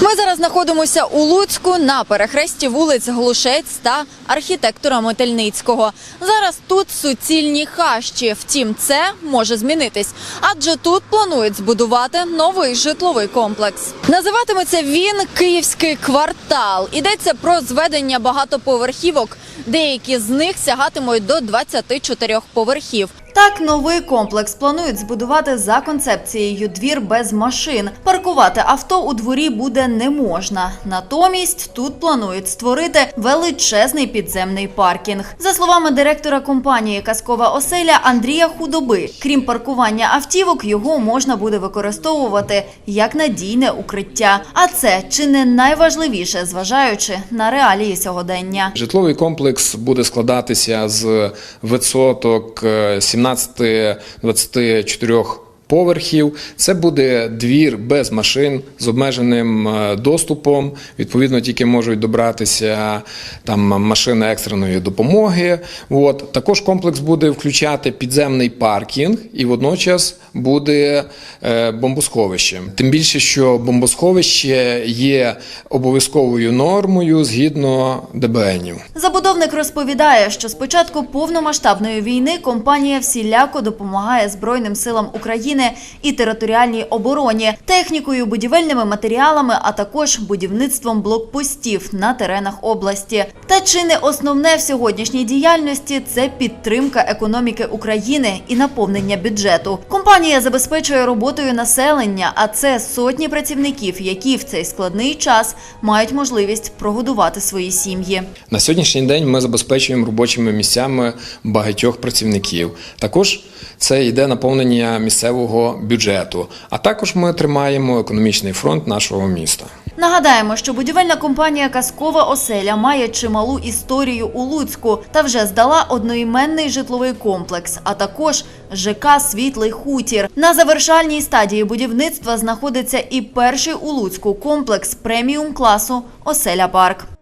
Ми зараз знаходимося у Луцьку на перехресті вулиць Глушець та архітектора Метельницького. Зараз тут суцільні хащі. Втім, це може змінитись, адже тут планують збудувати новий житловий комплекс. Називатиметься він Київський квартал. Йдеться про зведення багатоповерхівок. Деякі з них сягатимуть до 24 поверхів. Так, новий комплекс планують збудувати за концепцією двір без машин. Паркувати авто у дворі буде не можна. Натомість тут планують створити величезний підземний паркінг. За словами директора компанії Казкова оселя Андрія Худоби, крім паркування автівок, його можна буде використовувати як надійне укриття. А це чи не найважливіше, зважаючи на реалії сьогодення? Житловий комплекс буде складатися з висоток е, 17 18-24 Поверхів це буде двір без машин з обмеженим е, доступом. Відповідно, тільки можуть добратися там машини екстреної допомоги. От також комплекс буде включати підземний паркінг і водночас буде е, бомбосховище. Тим більше, що бомбосховище є обов'язковою нормою згідно ДБНів. Забудовник розповідає, що з початку повномасштабної війни компанія всіляко допомагає Збройним силам України і територіальній обороні, технікою, будівельними матеріалами, а також будівництвом блокпостів на теренах області. Та чи не основне в сьогоднішній діяльності це підтримка економіки України і наповнення бюджету. Компанія забезпечує роботою населення, а це сотні працівників, які в цей складний час мають можливість прогодувати свої сім'ї. На сьогоднішній день ми забезпечуємо робочими місцями багатьох працівників. Також це йде наповнення місцевого бюджету. А також ми тримаємо економічний фронт нашого міста. Нагадаємо, що будівельна компанія Казкова оселя має чималу історію у Луцьку та вже здала одноіменний житловий комплекс, а також ЖК Світлий хутір. На завершальній стадії будівництва знаходиться і перший у Луцьку комплекс преміум класу Оселя Парк.